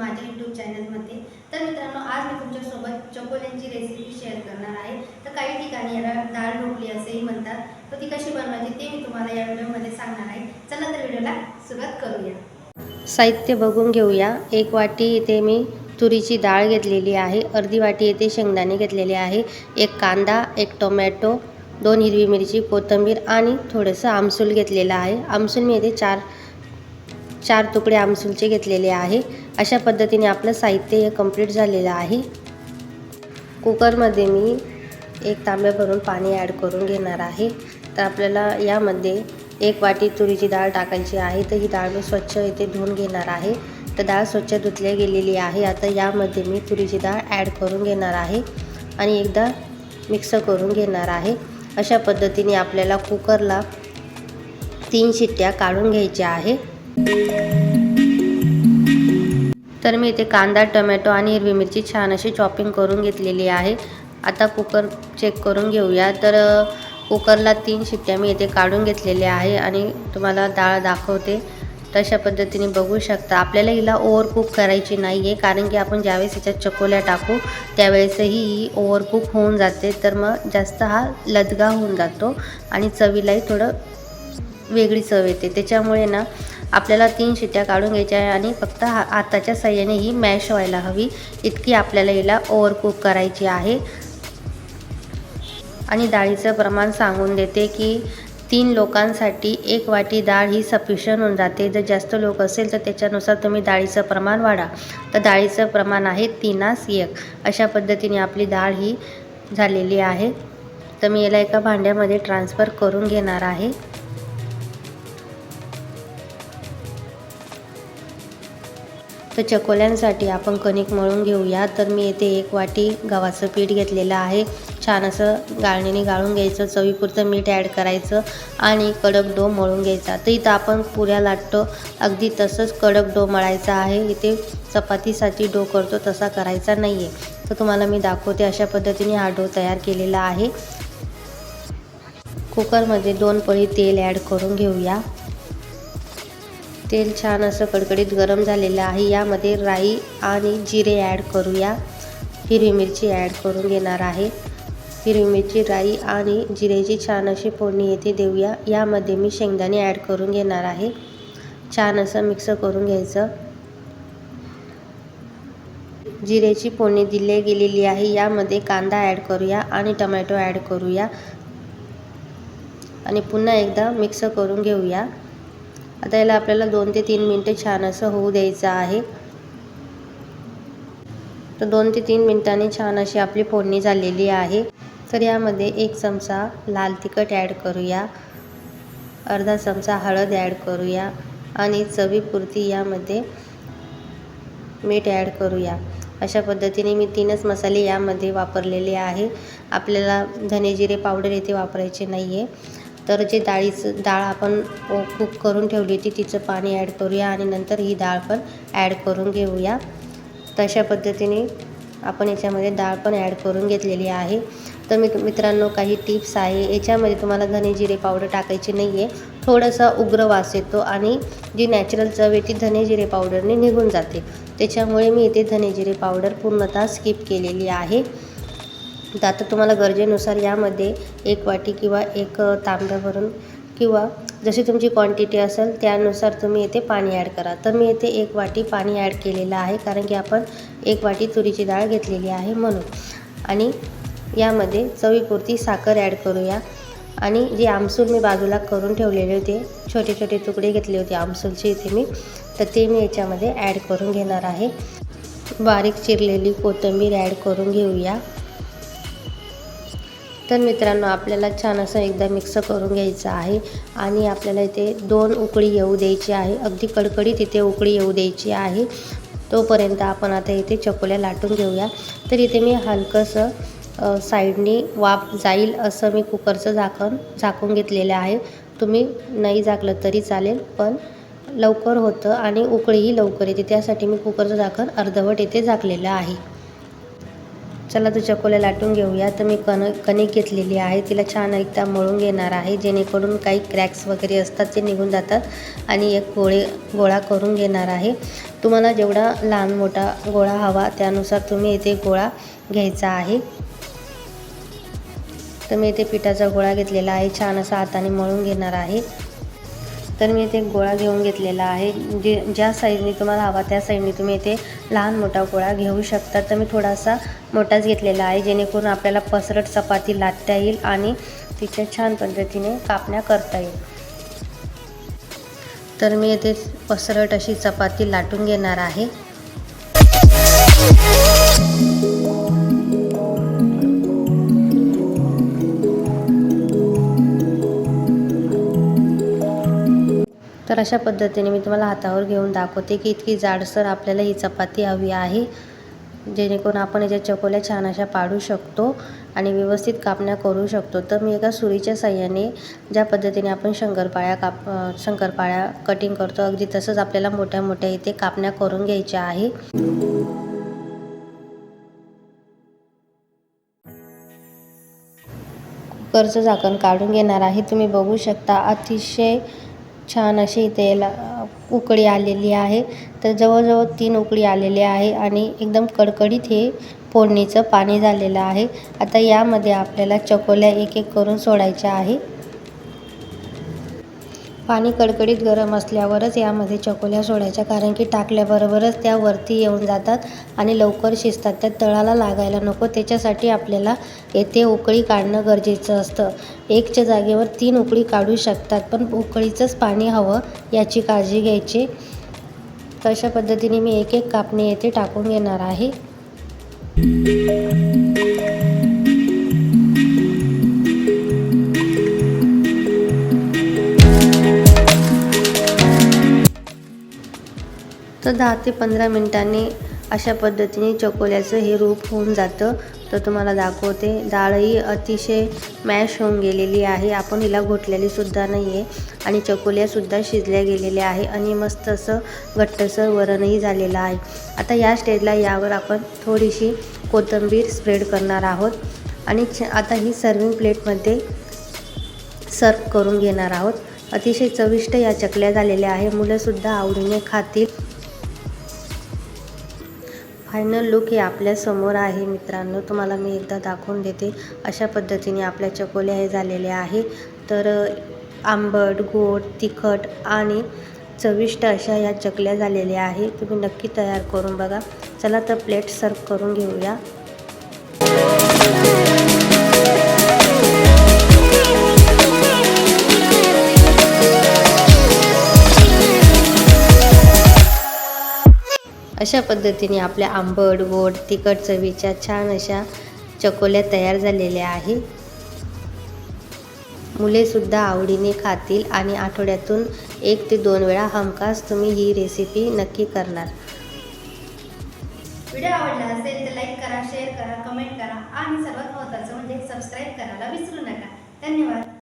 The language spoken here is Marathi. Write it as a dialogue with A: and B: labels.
A: माझ्या यूट्यूब चॅनलमध्ये तर मित्रांनो आज मी तुमच्यासोबत चकोल्यांची रेसिपी शेअर करणार आहे. तर काही ठिकाणी याला डाळ ढोकली असेही म्हणतात. तर ती कशी बनवायची ते मी तुम्हाला या व्हिडिओमध्ये सांगणार आहे. चला तर व्हिडिओला सुरुवात करूया.
B: साहित्य बघून घेऊया. एक वाटी इथे मी तुरीची डाळ घेतलेली आहे. अर्धी वाटी येथे शेंगदाणे घेतलेले आहे. एक कांदा एक टोमॅटो दोन हिरवी मिरची कोथिंबीर आणि थोडंसं आमसूल घेतलेलं आहे. आमसूल मी येथे चार चार तुकडे आमसूलचे घेतलेले आहे. अशा पद्धतीने आपलं साहित्य हे कंप्लीट झालेलं आहे. कुकरमध्ये मी एक तांब्या भरून पाणी ॲड करून घेणार आहे. तर आपल्याला यामध्ये एक वाटी तुरीची डाळ टाकायची आहे. तर ही डाळ मी स्वच्छ इथे धुवून घेणार आहे. तर डाळ स्वच्छ धुतली गेलेली आहे. आता यामध्ये मी तुरीची डाळ ॲड करून घेणार आहे आणि एकदा मिक्स करून घेणार आहे. अशा पद्धतीने आपल्याला कुकरला तीन शिट्ट्या काढून घ्यायच्या आहे. तर मी इथे कांदा टोमॅटो आणि हिरवी मिरची छान अशी चॉपिंग करून घेतलेली आहे. आता कुकर चेक करून घेऊया. तर कुकरला तीन शिट्ट्या मी इथे काढून घेतलेल्या आहे आणि तुम्हाला डाळ दाखवते. तशा पद्धतीने बघू शकता. आपल्याला हिला ओव्हर कुक करायची नाही आहे कारण की आपण ज्यावेळेस ह्याच्यात चकोल्या टाकू त्यावेळेसही ही ओव्हर कुक होऊन जाते. तर मग जास्त हा लदगा होऊन जातो आणि चवीलाही थोडं वेगळी चव येते. त्याच्यामुळे ना आपल्याला तीन शिट्ट्या काढून घ्यायच्या आहे आणि फक्त हा हाताच्या सहाय्याने ही मॅश व्हायला हवी. इतकी आपल्याला हिला ओव्हर कुक करायची आहे. आणि डाळीचं प्रमाण सांगून देते की तीन लोकांसाठी एक वाटी डाळ ही सफिशियंट होऊन जाते. जर जास्त लोक असेल तर त्याच्यानुसार तुम्ही डाळीचं प्रमाण वाढा. तर डाळीचं प्रमाण आहे तीनास एक. अशा पद्धतीने आपली डाळ ही झालेली आहे. तर मी याला एका भांड्यामध्ये ट्रान्सफर करून घेणार आहे. तर चकोल्यांसाठी आपण कणिक मळून घेऊया. तर मी येथे एक वाटी गव्हाचं पीठ घेतलेलं आहे. छान असं गाळणीने गाळून घ्यायचं चवीपुरतं मीठ ॲड करायचं आणि कडक डो मळून घ्यायचा. तर इथं आपण पुऱ्या लाटतो. अगदी तसंच कडक डो मळायचा आहे. इथे चपातीसाठी डो करतो तसा करायचा नाही आहे तर तुम्हाला मी दाखवते अशा पद्धतीने हा डो तयार केलेला आहे. कुकरमध्ये दोन पळी तेल ॲड करून घेऊया. तेल छान असं कडकडीत गरम झालेलं आहे. यामध्ये राई आणि जिरे ॲड करूया. हिरवी मिरची ॲड करून घेणार आहे. हिरवी मिरची राई आणि जिरेची छान अशी फोडणी येथे देऊया. यामध्ये मी शेंगदाणे ॲड करून घेणार आहे. छान असं मिक्स करून घ्यायचं. जिरेची फोडणी दिली गेलेली आहे. यामध्ये कांदा ॲड करूया आणि टमॅटो ॲड करूया. आणि पुन्हा एकदा मिक्स करून घेऊया. आता याला आपल्याला दोन ते तीन मिनटं छान असं होऊ द्यायचं आहे. तर दोन ते तीन मिनटांनी छान अशी आपली फोडणी झालेली आहे. तर यामध्ये एक चमचा लाल तिखट ॲड करूया. अर्धा चमचा हळद ॲड करूया आणि चवीपुरती यामध्ये मीठ ॲड करूया. अशा पद्धतीने मी तीनच मसाले यामध्ये वापरलेले आहे. आपल्याला धने जिरे पावडर येथे वापरायचे नाही आहे तर जे डाळीचं डाळ आपण कुक करून ठेवली होती तिचं पाणी ॲड करूया आणि नंतर ही डाळ पण ॲड करून घेऊया. तशा पद्धतीने आपण याच्यामध्ये डाळ पण ॲड करून घेतलेली आहे. तर मी मित्रांनो काही टिप्स आहे. याच्यामध्ये तुम्हाला धने जिरे पावडर टाकायची नाही आहे थोडासा उग्र वास येतो आणि जी नॅचरल चव आहे ती धने जिरे पावडरने निघून जाते. त्याच्यामुळे मी इथे धने जिरे पावडर पूर्णतः स्किप केलेली आहे. तर आता तुम्हाला गरजेनुसार यामध्ये एक वाटी किंवा एक तांब्या भरून किंवा जशी तुमची क्वांटिटी असेल त्यानुसार तुम्ही येथे पाणी ॲड करा. तर मी येथे एक वाटी पाणी ॲड केलेलं आहे कारण की आपण एक वाटी तुरीची डाळ घेतलेली आहे म्हणून. आणि यामध्ये चवीपुरती साखर ॲड करूया. आणि जे आमसूल मी बाजूला करून ठेवलेले होते छोटे छोटे तुकडे घेतले होते आमसूलचे इथे मी तर ते मी याच्यामध्ये ॲड करून घेणार आहे. बारीक चिरलेली कोथिंबीर ॲड करून घेऊया. तर मित्रांनो आपल्याला छान असं एकदा मिक्स करून घ्यायचं आहे. आणि आपल्याला इथे दोन उकळी येऊ द्यायची आहे. अगदी कडकडीत इथे उकळी येऊ द्यायची आहे. तोपर्यंत आपण आता इथे चकोल्या लाटून घेऊया. तर इथे मी हलकंसं साईडनी वाफ जाईल असं मी कुकरचं झाकण झाकून घेतलेलं आहे. तुम्ही नाही झाकलं तरी चालेल पण लवकर होतं आणि उकळीही लवकर येते. त्यासाठी मी कुकरचं झाकण अर्धवट येथे झाकलेलं आहे. चला तर चकोल्या लाटून घेऊया. तर मी कण कणिक घेतलेली आहे. तिला छान एकदा मळून घेणार आहे जेणेकरून काही क्रॅक्स वगैरे असतात ते निघून जातात आणि एक गोळे गोळा करून घेणार आहे. तुम्हाला जेवढा लहान मोठा गोळा हवा त्यानुसार तुम्ही इथे गोळा घ्यायचा आहे. तर मी इथे पिठाचा गोळा घेतलेला आहे. छान असा हाताने मळून घेणार आहे. तर मी इथे गोळा घेऊन घेतलेला आहे. जे ज्या साईजने तुम्हाला हवा त्या साईजने तुम्ही इथे लहान मोठा गोळा घेऊ शकता. तर मी थोडासा मोठाच घेतलेला आहे. जेणेकरून आपल्याला पसरट चपाती लाटता येईल आणि तिच्या छान पद्धतीने कापण्या करता येईल. तर मी इथे पसरट अशी चपाती लाटून घेणार आहे. तर अशा पद्धतीने मी तुम्हाला हातावर घेऊन दाखवते की इतकी जाडसर आपल्याला ही चपाती हवी आहे जेणेकरून आपण याच्या चकोल्या छान अशा पाडू शकतो आणि व्यवस्थित कापण्या करू शकतो. तर मी एका सुरीच्या साह्याने ज्या पद्धतीने आपण शंकरपाळ्या काप शंकरपाळ्या कटिंग करतो अगदी तसंच आपल्याला मोठ्या मोठ्या इथे कापण्या करून घ्यायच्या आहे. कुकरचं झाकण काढून घेणार आहे. तुम्ही बघू शकता अतिशय छान अशी इथे याला उकळी आलेली आहे. तर जवळजवळ तीन उकळी आलेली आहे आणि एकदम कडकडीत हे फोडणीचं पाणी झालेलं आहे. आता यामध्ये आपल्याला चकोल्या एक एक करून सोडायच्या आहे. पाणी कडकडीत गरम असल्यावरच यामध्ये चकोल्या सोडायच्या कारण की टाकल्याबरोबरच त्या वरती येऊन जातात आणि लवकर शिजतात. त्या तळाला लागायला नको त्याच्यासाठी आपल्याला येथे उकळी काढणं गरजेचं असतं. एकच्या जागेवर तीन उकळी काढू शकतात पण उकळीचंच पाणी हवं याची काळजी घ्यायची. तशा पद्धतीने मी एक एक कापणी येथे टाकून घेणार आहे. तर दहा ते पंधरा मिनटांनी अशा पद्धतीने चकोल्याचं हे रूप होऊन जातं. तर तुम्हाला दाखवते डाळही अतिशय मॅश होऊन गेलेली आहे. आपण हिला घोटलेलीसुद्धा नाही आहे आणि चकोल्यासुद्धा शिजल्या गेलेल्या आहे आणि मस्त असं घट्टसर वरणही झालेलं आहे. आता या स्टेजला यावर आपण थोडीशी कोथिंबीर स्प्रेड करणार आहोत आणि छ आता ही सर्विंग प्लेटमध्ये सर्व करून घेणार आहोत. अतिशय चविष्ट या चकल्या झालेल्या आहे. मुलंसुद्धा आवडीने खातील. फायनल लुक हे आपल्यासमोर आहे मित्रांनो. तुम्हाला मी एकदा दाखवून देते. अशा पद्धतीने आपल्या चकोल्या हे झालेल्या आहे तर आंबट गोड तिखट आणि चविष्ट अशा या चकल्या झालेल्या आहे तुम्ही नक्की तयार करून बघा. चला तर प्लेट सर्व करून घेऊया. अशा पद्धतीने आपल्या आंबट गोड तिखट चवीच्या छान अशा चकोल्या तयार झालेल्या आहे मुलेसुद्धा आवडीने खातील आणि आठवड्यातून एक ते दोन वेळा हमखास तुम्ही ही रेसिपी नक्की करणार.
A: व्हिडिओ आवडला असेल तर लाईक करा शेअर करा कमेंट करा आणि सर्वात महत्त्वाचं म्हणजे सबस्क्राईब करायला विसरू नका. धन्यवाद.